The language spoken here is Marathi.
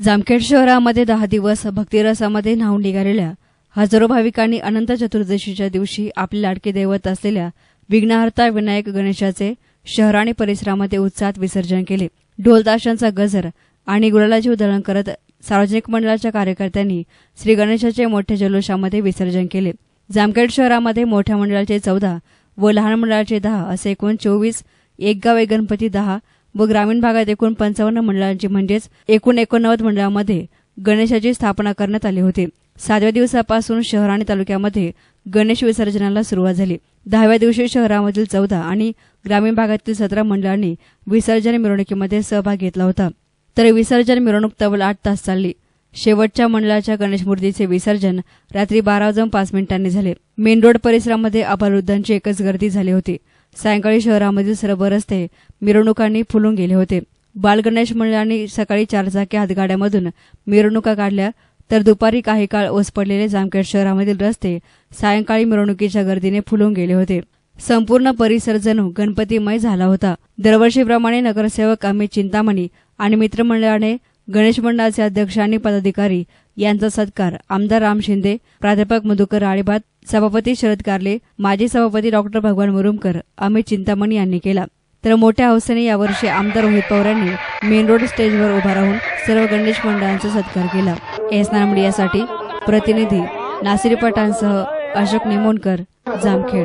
जामखेड शहरामध्ये दहा दिवस भक्तिरसामध्ये न्हावून निघालेल्या हजारो भाविकांनी अनंत चतुर्दशीच्या दिवशी आपले लाडके दैवत असलेल्या विघ्नहर्ता विनायक गणेशाचे शहर आणि परिसरामध्ये उत्साहात विसर्जन केले. ढोलताशांचा गजर आणि गुलालाची उधळण करत सार्वजनिक मंडळाच्या कार्यकर्त्यांनी श्री गणेशाचे मोठ्या जल्लोषामध्ये विसर्जन केले. जामखेड शहरामध्ये मोठ्या मंडळाचे चौदा व लहान मंडळाचे दहा असे एकूण चोवीस एक गाव एक गणपती दहा व ग्रामीण भागात एकूण पंचावन्न मंडळांची म्हणजेच एकूण एकोणनव्वद मंडळामध्ये गणेशाची स्थापना करण्यात आली होती. सातव्या दिवसापासून शहर आणि तालुक्यामध्ये गणेश विसर्जनाला सुरुवात झाली. दहाव्या दिवशी शहरामधील चौदा आणि ग्रामीण भागातील सतरा मंडळांनी विसर्जन मिरवणुकीमध्ये सहभाग घेतला होता. तर विसर्जन मिरवणूक तब्बल आठ तास चालली. शेवटच्या मंडळाच्या गणेश मूर्तीचे विसर्जन रात्री बारा वाजून पाच मिनिटांनी झाले. मेन रोड परिसरामध्ये अबालवृद्धांची एकच गर्दी झाली होती. सायंकाळी शहरामधील सर्व रस्ते मिरवणुकांनी फुलून गेले होते. बालगणेश मंडळांनी सकाळी चारचाकी हातगाड्यामधून मिरवणुका काढल्या. तर दुपारी काही काळ ओस पडलेले जामखेड शहरामधील रस्ते सायंकाळी मिरवणुकीच्या गर्दीने फुलून गेले होते. संपूर्ण परिसर जणू गणपतीमय झाला होता. दरवर्षीप्रमाणे नगरसेवक अमित चिंतामणी आणि मित्रमंडळाने गणेश मंडळाचे अध्यक्ष आणि पदाधिकारी यांचा सत्कार. आमदार राम शिंदे प्राध्यापक मधुकर आळेभात सभापती शरद कारले माजी सभापती डॉक्टर भगवान मुरुमकर अमित चिंतामणी यांनी केला. तर मोठ्या हौसेने यावर्षी आमदार रोहित पवार यांनी मेन रोड स्टेजवर उभा राहून सर्व गणेश मंडळांचा सत्कार केला. एसनार मीडियासाठी प्रतिनिधी नासिर पटांसह अशोक निमोणकर जामखेड.